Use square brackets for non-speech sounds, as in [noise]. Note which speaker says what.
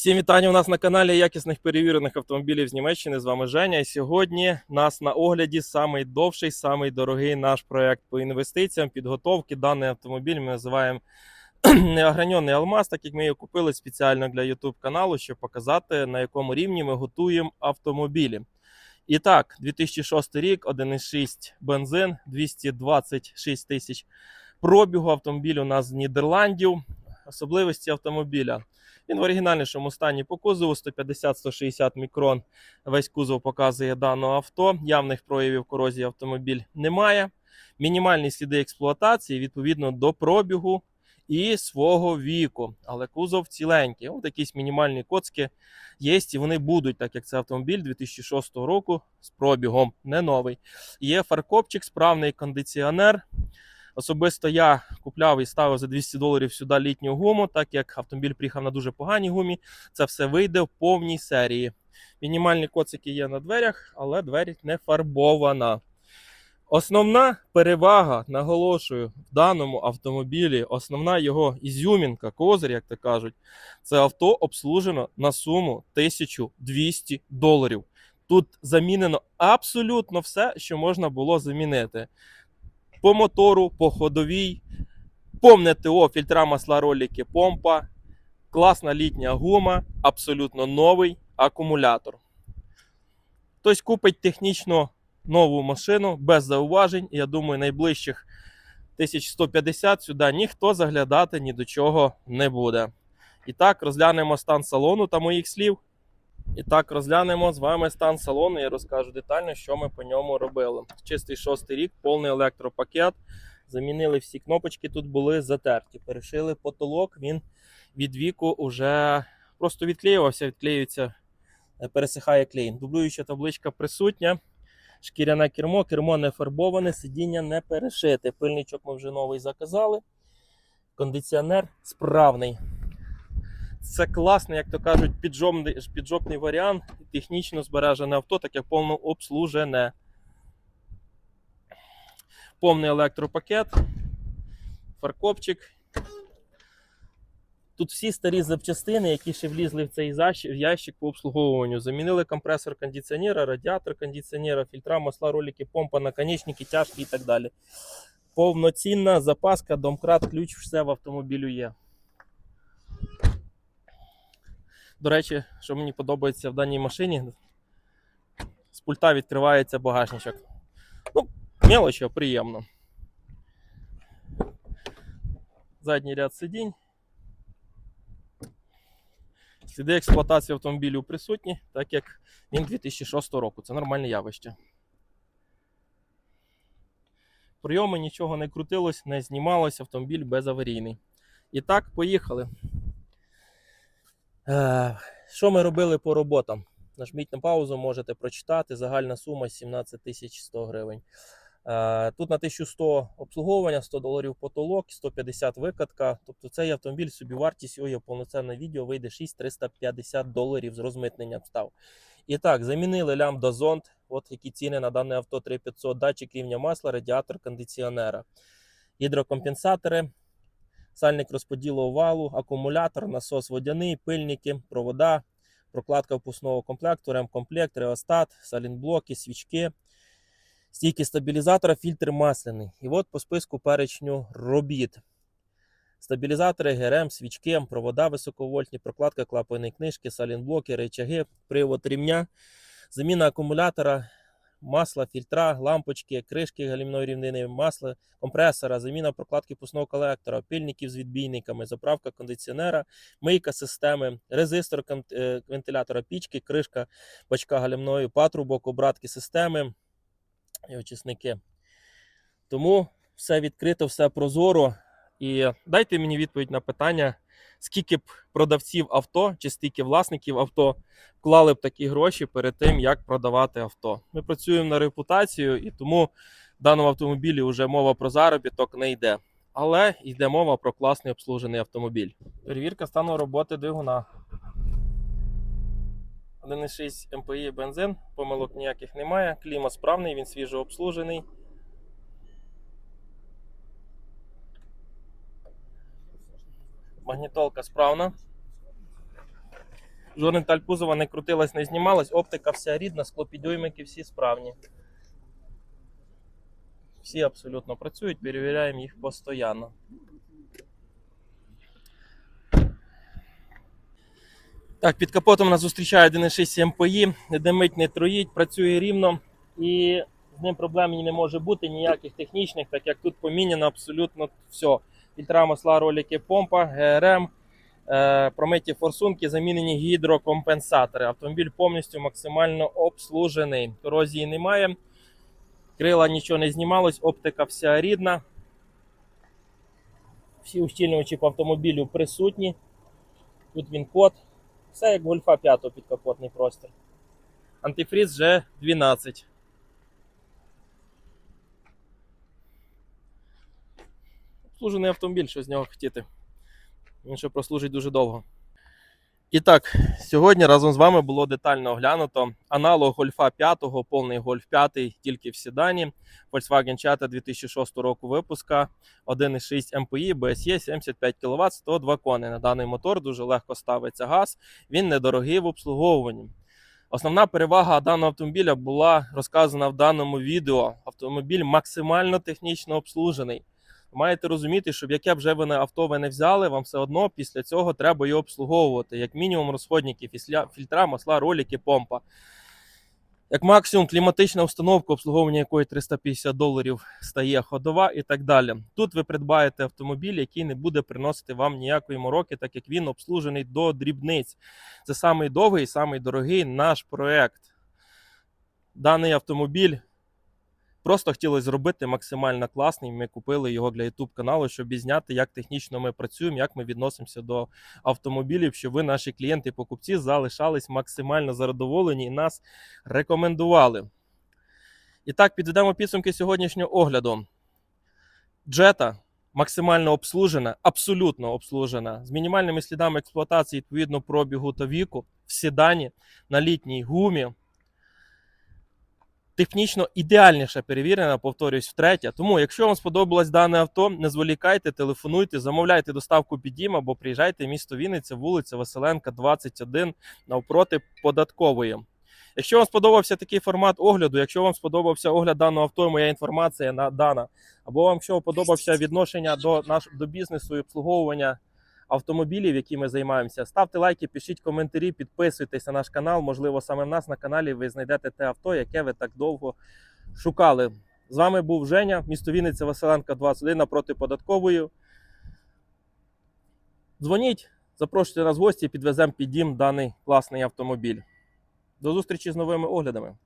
Speaker 1: Всім вітання у нас на каналі якісних перевірених автомобілів з Німеччини. З вами Женя. І сьогодні нас на огляді самий довший, самий дорогий наш проект по інвестиціям, підготовки. Даний автомобіль ми називаємо [clears throat] неогранений алмаз, так як ми його купили спеціально для YouTube каналу, щоб показати, на якому рівні ми готуємо автомобілі. І так, 2006 рік, 1,6 бензин, 226 тисяч пробігу. Автомобіль у нас з Нідерландів. Особливості автомобіля. Він в оригінальнішому стані по кузову 150-160 мікрон. Весь кузов показує даного авто. Явних проявів корозії автомобіль немає. Мінімальні сліди експлуатації відповідно до пробігу і свого віку. Але кузов ціленький. От якісь мінімальні коцки є, і вони будуть, так як це автомобіль 2006 року з пробігом, не новий. Є фаркопчик, справний кондиціонер. Особисто я купляв і ставив за 200 доларів сюди літню гуму, так як автомобіль приїхав на дуже поганій гумі. Це все вийде в повній серії. Мінімальні коцики є на дверях, але двері не фарбована. Основна перевага, наголошую, в даному автомобілі, основна його ізюмінка, козир, як то кажуть, це авто обслужено на суму 1200 доларів. Тут замінено абсолютно все, що можна було замінити по мотору, по ходовій, повне ТО, фільтра масла, ролики, помпа, класна літня гума, абсолютно новий акумулятор. Хтось купить технічно нову машину без зауважень. Я думаю, найближчих 1150 сюди ніхто заглядати ні до чого не буде. І так, розглянемо стан салону та моїх слів. І так, розглянемо з вами стан салону і розкажу детально, що ми по ньому робили. Чистий шостий рік, повний електропакет. Замінили всі кнопочки, тут були затерті. Перешили потолок, він від віку вже просто відклеювався, відклеюється, е, пересихає клей. Дублююча табличка присутня. Шкіряне кермо, кермо не фарбоване, сидіння не перешите. Пильничок ми вже новий заказали. Кондиціонер справний. Це класний, як то кажуть, піджопний, піджопний варіант. Технічно збережене авто, таке повно обслужене. Повний електропакет, фаркопчик. Тут всі старі запчастини, які ще влізли в цей ящик по обслуговуванню. Замінили компресор кондиціонера, радіатор кондиціонера, фільтра, масла, ролики, помпа, наконечники, тяжкі і так далі. Повноцінна запаска, домкрат, ключ, все в автомобілю є. До речі, що мені подобається в даній машині, з пульта відкривається багажничок. Ну, мелочі, приємно. Задній ряд сидінь. Сліди експлуатації автомобілю присутні, так як він 2006 року. Це нормальне явище. Прийоми нічого не крутилось, не знімалось, автомобіль безаварійний. І так, поїхали. Е, Що ми робили по роботам? Нажміть на паузу, можете прочитати. Загальна сума 17 100 гривень. Е, Тут на 1100 обслуговування, 100 доларів потолок, 150 викатка. Тобто цей автомобіль собі вартість його є повноцінне відео вийде 6350 доларів з розмитненням став. І так, замінили лямбда зонд. От які ціни на дане авто 3500, датчик рівня масла, радіатор кондиціонера, гідрокомпенсатори, сальник розподілу валу, акумулятор, насос водяний, пильники, провода, прокладка впускного комплекту, ремкомплект, реостат, салінблоки, свічки, стійки стабілізатора, фільтр масляний. І от по списку перечню робіт. Стабілізатори, ГРМ, свічки, провода високовольтні, прокладка клапаної книжки, салінблоки, речаги, привод рівня, заміна акумулятора, масла, фільтра, лампочки, кришки галімної рівнини, масла, компресора, заміна прокладки пусного колектора, пильників з відбійниками, заправка кондиціонера, мийка системи, резистор е, вентилятора пічки, кришка бачка галімної, патрубок, обратки системи і очисники. Тому все відкрито, все прозоро. І дайте мені відповідь на питання, скільки б продавців авто чи скільки власників авто вклали б такі гроші перед тим, як продавати авто. Ми працюємо на репутацію, і тому в даному автомобілі вже мова про заробіток не йде. Але йде мова про класний обслужений автомобіль. Перевірка стану роботи двигуна. 1,6 МПІ бензин, помилок ніяких немає. Клімат справний, він свіжо Магнітолка справна. Жодна деталь кузова не крутилась, не знімалась, оптика вся рідна, склопідйомники всі справні. Всі абсолютно працюють, перевіряємо їх постійно. Так, під капотом нас зустрічає 1.6 МПІ, димить, не троїть, працює рівно і з ним проблем не може бути ніяких технічних, так як тут поміняно абсолютно все фільтра масла, ролики, помпа, ГРМ, е, промиті форсунки, замінені гідрокомпенсатори. Автомобіль повністю максимально обслужений. Корозії немає. Крила нічого не знімалось, оптика вся рідна. Всі ущільнювачі по автомобілю присутні. Тут він код. Все як гольфа 5 під капотний простір. Антифріз G12. Обслужений автомобіль, що з нього хотіти. Він ще прослужить дуже довго. І так, сьогодні разом з вами було детально оглянуто аналог Гольфа 5, повний Гольф 5, тільки в седані. Volkswagen Jetta 2006 року випуска, 1,6 MPI, BSE 75 кВт, 102 кони. На даний мотор дуже легко ставиться газ, він недорогий в обслуговуванні. Основна перевага даного автомобіля була розказана в даному відео. Автомобіль максимально технічно обслужений. Маєте розуміти, що яке б вже ви авто ви не взяли, вам все одно після цього треба його обслуговувати. Як мінімум розходники, фільтра, масла, ролики, помпа. Як максимум кліматична установка, обслуговування якої 350 доларів стає ходова і так далі. Тут ви придбаєте автомобіль, який не буде приносити вам ніякої мороки, так як він обслужений до дрібниць. Це самий довгий, самий дорогий наш проект. Даний автомобіль Просто хотілося зробити максимально класний. Ми купили його для YouTube каналу, щоб зняти, як технічно ми працюємо, як ми відносимося до автомобілів, щоб ви, наші клієнти, покупці, залишались максимально задоволені і нас рекомендували. І так, підведемо підсумки сьогоднішнього огляду. Джета максимально обслужена, абсолютно обслужена, з мінімальними слідами експлуатації відповідно пробігу та віку в седані на літній гумі технічно ідеальніше перевірена, повторюсь, втретє. Тому, якщо вам сподобалось дане авто, не зволікайте, телефонуйте, замовляйте доставку під дім або приїжджайте в місто Вінниця, вулиця Василенка, 21, навпроти податкової. Якщо вам сподобався такий формат огляду, якщо вам сподобався огляд даного авто, і моя інформація на дана, або вам що подобався відношення до наш до бізнесу і обслуговування автомобілів, які ми займаємося, ставте лайки, пишіть коментарі, підписуйтесь на наш канал. Можливо, саме в нас на каналі ви знайдете те авто, яке ви так довго шукали. З вами був Женя, місто Вінниця, Василенка, 21 напроти податкової. Дзвоніть, запрошуйте нас в гості, підвеземо під дім даний класний автомобіль. До зустрічі з новими оглядами.